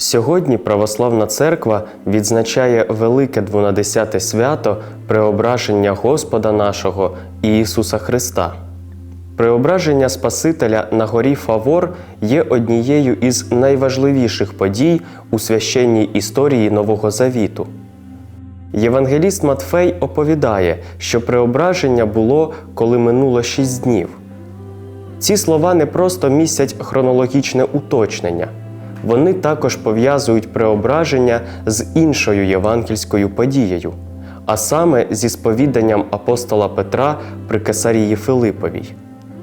Сьогодні Православна Церква відзначає велике двонадесяте свято Преображення Господа нашого Ісуса Христа. Преображення Спасителя на горі Фавор є однією із найважливіших подій у священній історії Нового Завіту. Євангеліст Матфей оповідає, що преображення було, коли минуло шість днів. Ці слова не просто містять хронологічне уточнення, вони також пов'язують преображення з іншою євангельською подією, а саме зі сповіданням апостола Петра при Кесарії Филиповій.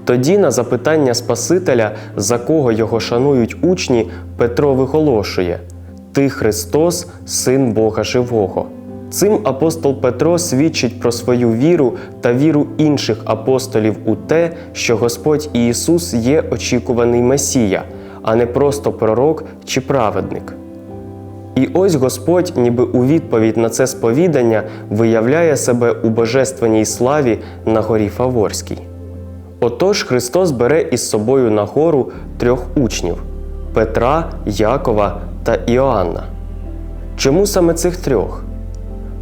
Тоді на запитання Спасителя, за кого його шанують учні, Петро виголошує: Ти Христос, Син Бога Живого. Цим апостол Петро свідчить про свою віру та віру інших апостолів у те, що Господь Ісус є очікуваний Месія, а не просто пророк чи праведник. І ось Господь, ніби у відповідь на це сповідання, виявляє себе у божественній славі на горі Фаворській. Отож Христос бере із собою на гору трьох учнів Петра, Якова та Іоанна. Чому саме цих трьох?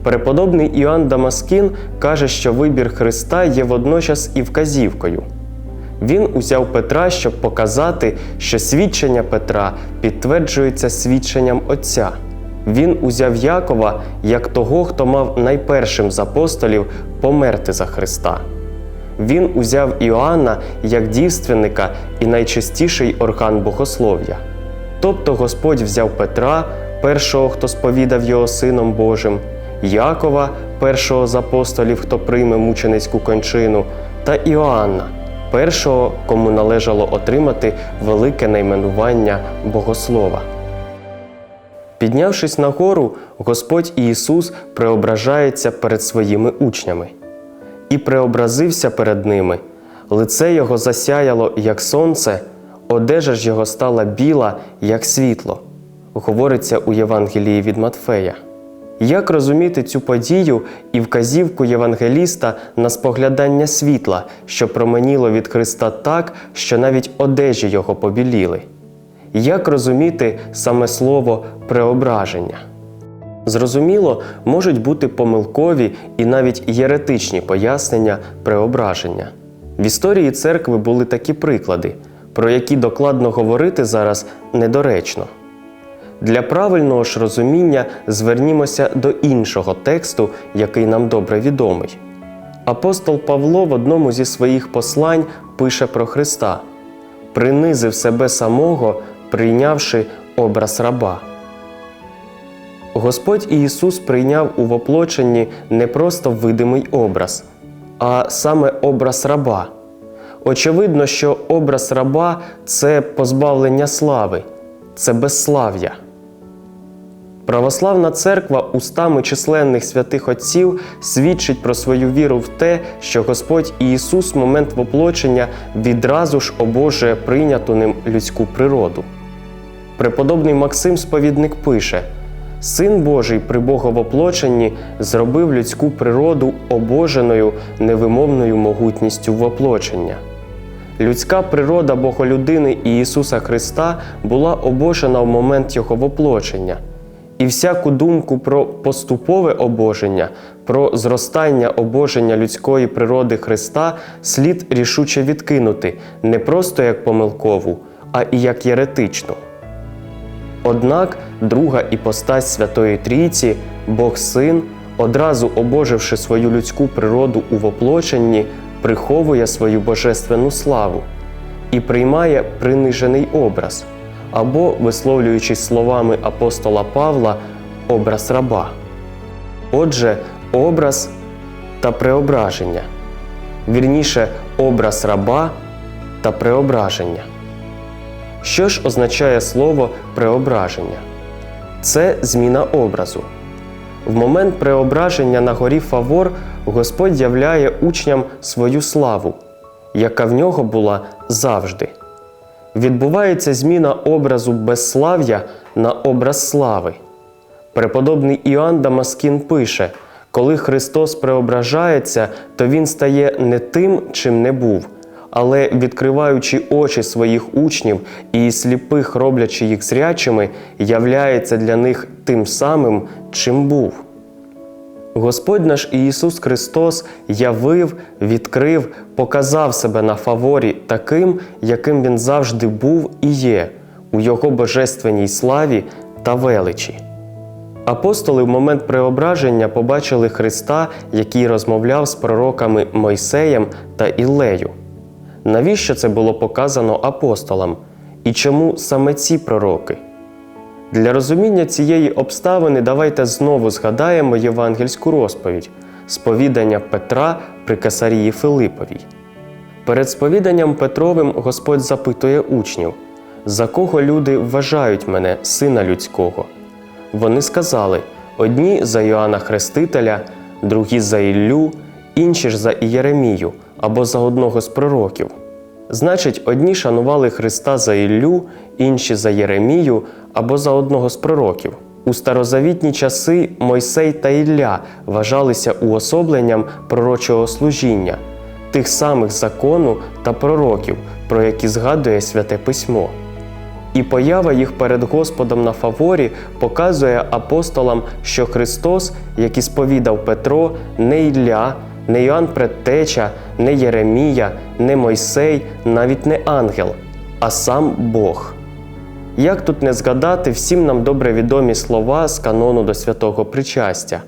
Преподобний Іоанн Дамаскін каже, що вибір Христа є водночас і вказівкою. Він узяв Петра, щоб показати, що свідчення Петра підтверджується свідченням Отця. Він узяв Якова як того, хто мав найпершим з апостолів померти за Христа. Він узяв Іоанна як дівственника і найчистіший орган богослов'я. Тобто Господь взяв Петра, першого, хто сповідав його Сином Божим, Якова, першого з апостолів, хто прийме мученицьку кончину, та Іоанна, першого, кому належало отримати велике найменування Богослова. Піднявшись на гору, Господь Ісус преображається перед своїми учнями і преобразився перед ними. Лице його засяяло, як сонце, одежа ж його стала біла, як світло, говориться у Євангелії від Матфея. Як розуміти цю подію і вказівку євангеліста на споглядання світла, що променіло від Христа так, що навіть одежі його побіліли? Як розуміти саме слово преображення? Зрозуміло, можуть бути помилкові і навіть єретичні пояснення преображення. В історії церкви були такі приклади, про які докладно говорити зараз недоречно. Для правильного ж розуміння звернімося до іншого тексту, який нам добре відомий. Апостол Павло в одному зі своїх послань пише про Христа: принизив себе самого, прийнявши образ раба. Господь Ісус прийняв у воплоченні не просто видимий образ, а саме образ раба. Очевидно, що образ раба це позбавлення слави, це безслав'я. Православна церква устами численних святих отців свідчить про свою віру в те, що Господь Ісус в момент воплочення відразу ж обожує прийняту ним людську природу. Преподобний Максим Сповідник пише: Син Божий при Боговоплоченні зробив людську природу обоженою невимовною могутністю воплочення. Людська природа Боголюдини і Ісуса Христа була обожена в момент Його воплочення. І всяку думку про поступове обоження, про зростання обоження людської природи Христа слід рішуче відкинути не просто як помилкову, а і як єретичну. Однак друга іпостась Святої Трійці, Бог Син, одразу обоживши свою людську природу у воплоченні, приховує свою божественну славу і приймає принижений образ або, висловлюючись словами апостола Павла, образ раба. Отже, образ та преображення, вірніше, образ раба та преображення. Що ж означає слово преображення? Це зміна образу. В момент преображення на горі Фавор Господь являє учням свою славу, яка в нього була завжди. Відбувається зміна образу безслав'я на образ слави. Преподобний Іоанн Дамаскін пише: коли Христос преображається, то Він стає не тим, чим не був, але відкриваючи очі своїх учнів і сліпих роблячи їх зрячими, являється для них тим самим, чим був. Господь наш Ісус Христос явив, відкрив, показав себе на фаворі таким, яким Він завжди був і є, у Його божественній славі та величі. Апостоли в момент преображення побачили Христа, який розмовляв з пророками Мойсеєм та Іллею. Навіщо це було показано апостолам? І чому саме ці пророки? Для розуміння цієї обставини давайте знову згадаємо євангельську розповідь сповідання Петра при Кесарії Филиповій. Перед сповіданням Петровим Господь запитує учнів, за кого люди вважають мене, сина людського. Вони сказали: одні за Йоанна Хрестителя, другі за Іллю, інші ж за Ієремію або за одного з пророків. Значить, одні шанували Христа за Іллю, інші за Єремію або за одного з пророків. У старозавітні часи Мойсей та Ілля вважалися уособленням пророчого служіння, тих самих закону та пророків, про які згадує Святе Письмо. І поява їх перед Господом на фаворі показує апостолам, що Христос, як і сповідав Петро, не Ілля, не Йоанн Предтеча, не Єремія, не Мойсей, навіть не ангел, а сам Бог. Як тут не згадати всім нам добре відомі слова з канону до святого причастя?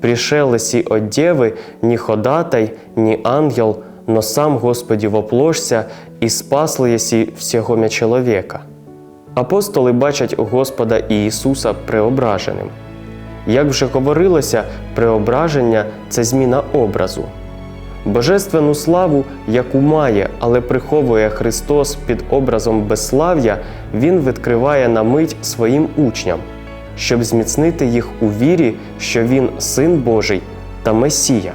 «Пришел еси от Девы, ни ходатай, ни ангел, но сам Господи вопложся і спасли єсі всього мя чоловіка». Апостоли бачать Господа і Ісуса преображеним. Як вже говорилося, преображення це зміна образу. Божественну славу, яку має, але приховує Христос під образом безслав'я, Він відкриває на мить своїм учням, щоб зміцнити їх у вірі, що Він Син Божий та Месія.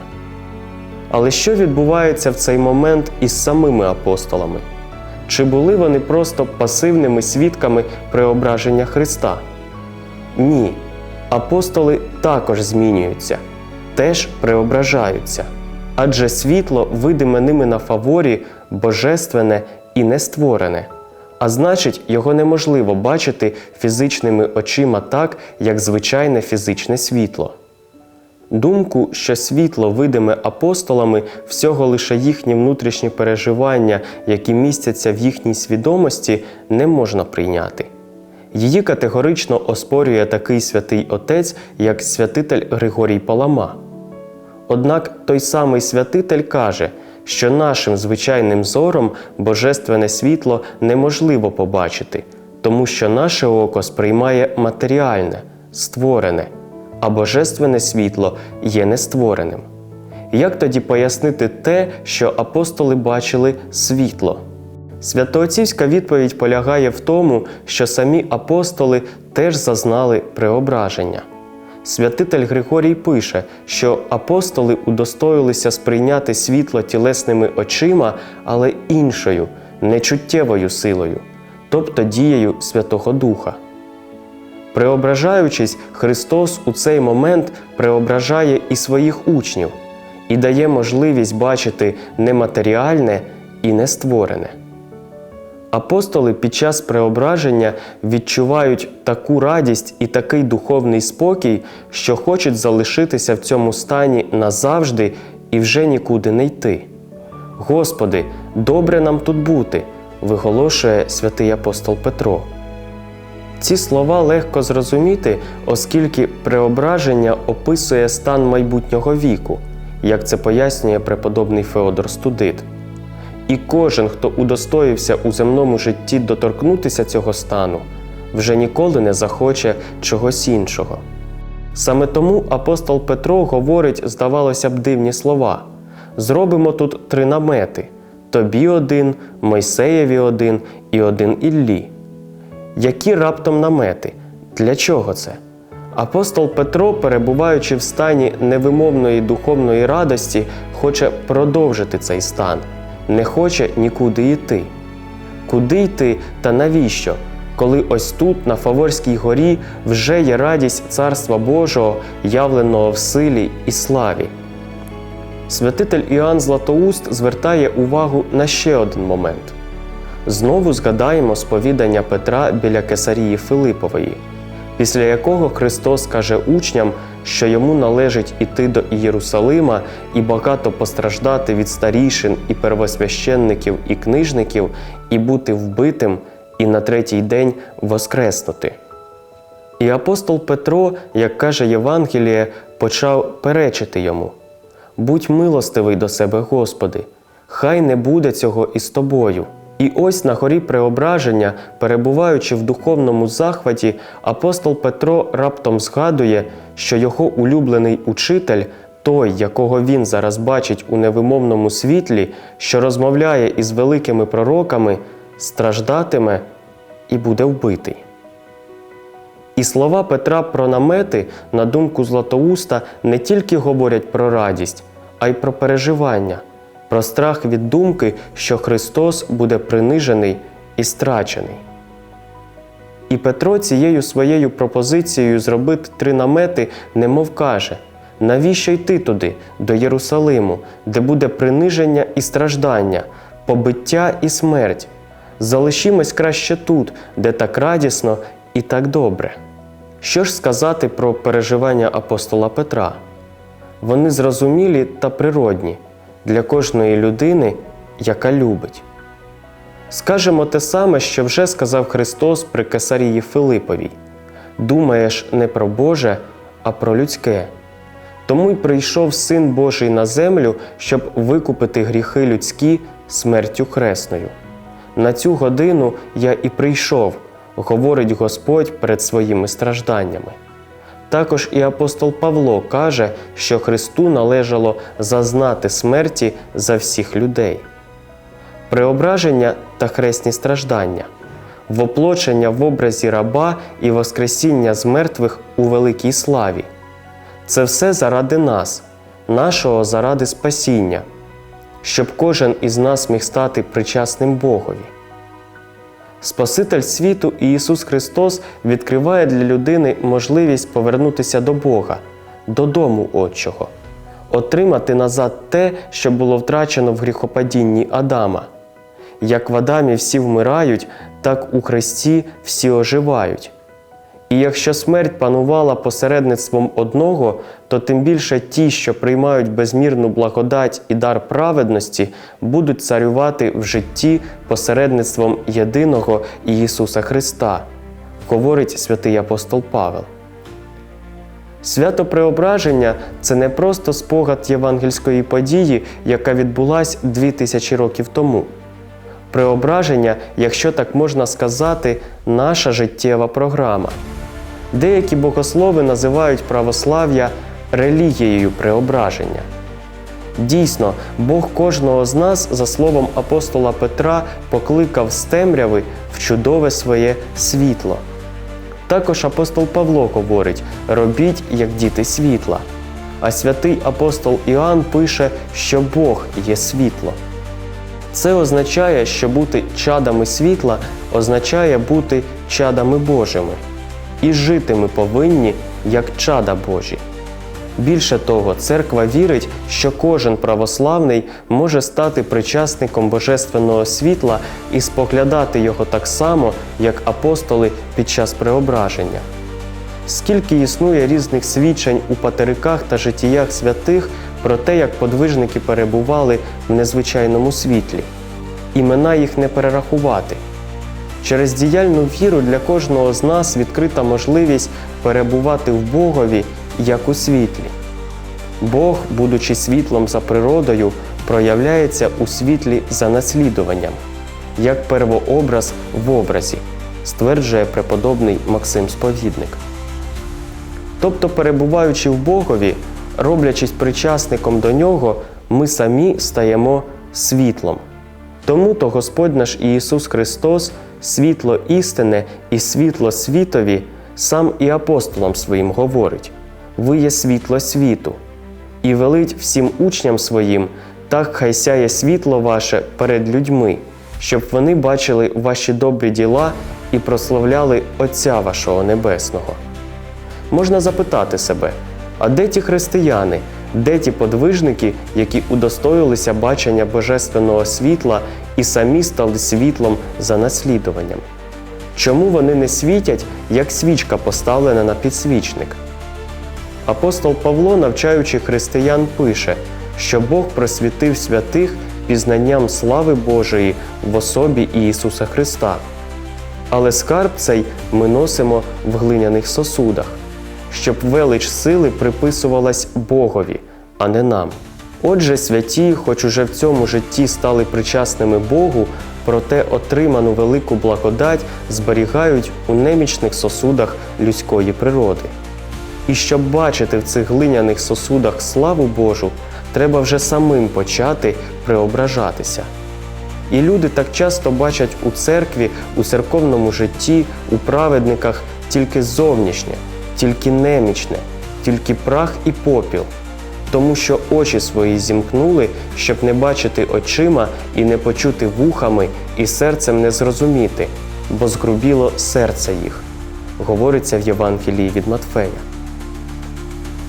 Але що відбувається в цей момент із самими апостолами? Чи були вони просто пасивними свідками преображення Христа? Ні. Апостоли також змінюються, теж преображаються. Адже світло, видиме ними на фаворі, божественне і нестворене. А значить, його неможливо бачити фізичними очима так, як звичайне фізичне світло. Думку, що світло видиме апостолами всього лише їхні внутрішні переживання, які містяться в їхній свідомості, не можна прийняти. Її категорично оспорює такий святий отець, як святитель Григорій Палама. Однак той самий святитель каже, що нашим звичайним зором божественне світло неможливо побачити, тому що наше око сприймає матеріальне, створене а божественне світло є нествореним. Як тоді пояснити те, що апостоли бачили світло? Святоотцівська відповідь полягає в тому, що самі апостоли теж зазнали преображення. Святитель Григорій пише, що апостоли удостоїлися сприйняти світло тілесними очима, але іншою, нечуттєвою силою, тобто дією Святого Духа. Преображаючись, Христос у цей момент преображає і своїх учнів і дає можливість бачити нематеріальне і нестворене. Апостоли під час преображення відчувають таку радість і такий духовний спокій, що хочуть залишитися в цьому стані назавжди і вже нікуди не йти. Господи, добре нам тут бути, виголошує святий апостол Петро. Ці слова легко зрозуміти, оскільки преображення описує стан майбутнього віку, як це пояснює преподобний Феодор Студит. І кожен, хто удостоївся у земному житті доторкнутися цього стану, вже ніколи не захоче чогось іншого. Саме тому апостол Петро говорить, здавалося б, дивні слова: зробимо тут три намети: тобі один, Мойсеєві один і один Іллі. Які раптом намети? Для чого це? Апостол Петро, перебуваючи в стані невимовної духовної радості, хоче продовжити цей стан, не хоче нікуди йти. Куди йти та навіщо? Коли ось тут, на Фаворській горі, вже є радість Царства Божого, явленого в силі і славі. Святитель Іоанн Златоуст звертає увагу на ще один момент. Знову згадаємо сповідання Петра біля Кесарії Филипової, після якого Христос каже учням, що йому належить іти до Єрусалима і багато постраждати від старішин і первосвященників і книжників, і бути вбитим, і на третій день воскреснути. І апостол Петро, як каже Євангеліє, почав перечити йому: Будь милостивий до себе, Господи, хай не буде цього із тобою. І ось на горі преображення, перебуваючи в духовному захваті, апостол Петро раптом згадує, що його улюблений учитель, той, якого він зараз бачить у невимовному світлі, що розмовляє із великими пророками, страждатиме і буде вбитий. І слова Петра про намети, на думку Златоуста, не тільки говорять про радість, а й про переживання, про страх від думки, що Христос буде принижений і страчений. І Петро цією своєю пропозицією зробити три намети немов каже: навіщо йти туди, до Єрусалиму, де буде приниження і страждання, побиття і смерть? Залишімось краще тут, де так радісно і так добре. Що ж сказати про переживання апостола Петра? Вони зрозумілі та природні для кожної людини, яка любить. Скажемо те саме, що вже сказав Христос при Кесарії Филиповій: думаєш не про Боже, а про людське. Тому й прийшов Син Божий на землю, щоб викупити гріхи людські смертю хресною. На цю годину я і прийшов, говорить Господь перед своїми стражданнями. Також і апостол Павло каже, що Христу належало зазнати смерті за всіх людей. Преображення та хресні страждання, воплочення в образі раба і воскресіння з мертвих у великій славі. Це все заради нас, нашого заради спасіння, щоб кожен із нас міг стати причасним Богові. Спаситель світу Ісус Христос відкриває для людини можливість повернутися до Бога, додому Отчого, отримати назад те, що було втрачено в гріхопадінні Адама. Як в Адамі всі вмирають, так у Христі всі оживають. І якщо смерть панувала посередництвом одного, то тим більше ті, що приймають безмірну благодать і дар праведності, будуть царювати в житті посередництвом єдиного Ісуса Христа, говорить святий апостол Павел. Свято Преображення це не просто спогад євангельської події, яка відбулась дві тисячі років тому. Преображення, якщо так можна сказати, наша життєва програма. Деякі богослови називають православ'я релігією преображення. Дійсно, Бог кожного з нас, за словом апостола Петра, покликав з темряви в чудове своє світло. Також апостол Павло говорить: робіть, як діти світла. А святий апостол Іоанн пише, що Бог є світло. Це означає, що бути чадами світла означає бути чадами Божими. І жити ми повинні як чада Божі. Більше того, церква вірить, що кожен православний може стати причасником божественного світла і споглядати його так само, як апостоли під час преображення. Скільки існує різних свідчень у патериках та життіях святих про те, як подвижники перебували в незвичайному світлі. Імена їх не перерахувати. Через діяльну віру для кожного з нас відкрита можливість перебувати в Богові як у світлі. Бог, будучи світлом за природою, проявляється у світлі за наслідуванням, як первообраз в образі, стверджує преподобний Максим Сповідник. Тобто, перебуваючи в Богові, роблячись причасником до нього, ми самі стаємо світлом. Тому то Господь наш Ісус Христос, світло істини і світло світові, сам і апостолам своїм говорить: ви є світло світу, і велить всім учням своїм, так хай сяє світло ваше перед людьми, щоб вони бачили ваші добрі діла і прославляли Отця вашого Небесного. Можна запитати себе, а де ті християни, Де ті подвижники, які удостоїлися бачення божественного світла і самі стали світлом за наслідуванням? Чому вони не світять, як свічка поставлена на підсвічник? Апостол Павло, навчаючи християн, пише, що Бог просвітив святих пізнанням слави Божої в особі Ісуса Христа. Але скарб цей ми носимо в глиняних сосудах, щоб велич сили приписувалась Богові, а не нам. Отже, святі, хоч уже в цьому житті стали причасними Богу, проте отриману велику благодать зберігають у немічних сосудах людської природи. І щоб бачити в цих глиняних сосудах славу Божу, треба вже самим почати преображатися. І люди так часто бачать у церкві, у церковному житті, у праведниках тільки зовнішнє, тільки немічне, тільки прах і попіл, тому що очі свої зімкнули, щоб не бачити очима і не почути вухами, і серцем не зрозуміти, бо згрубіло серце їх, говориться в Євангелії від Матфея.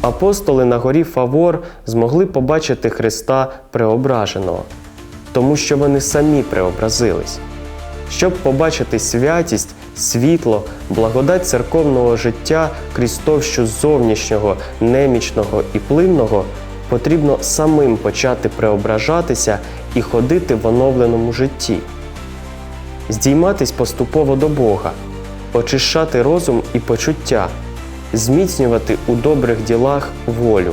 Апостоли на горі Фавор змогли побачити Христа преображеного, тому що вони самі преобразились. Щоб побачити святість, світло, благодать церковного життя крізь товщу зовнішнього, немічного і плинного, потрібно самим почати преображатися і ходити в оновленому житті, здійматись поступово до Бога, очищати розум і почуття, зміцнювати у добрих ділах волю.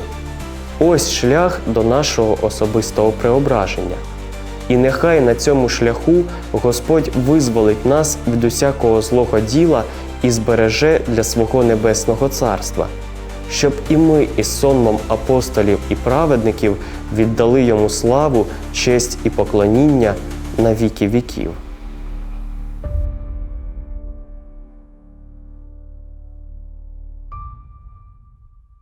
Ось шлях до нашого особистого преображення. І нехай на цьому шляху Господь визволить нас від усякого злого діла і збереже для свого небесного царства, щоб і ми із сонмом апостолів і праведників віддали йому славу, честь і поклоніння на віки віків.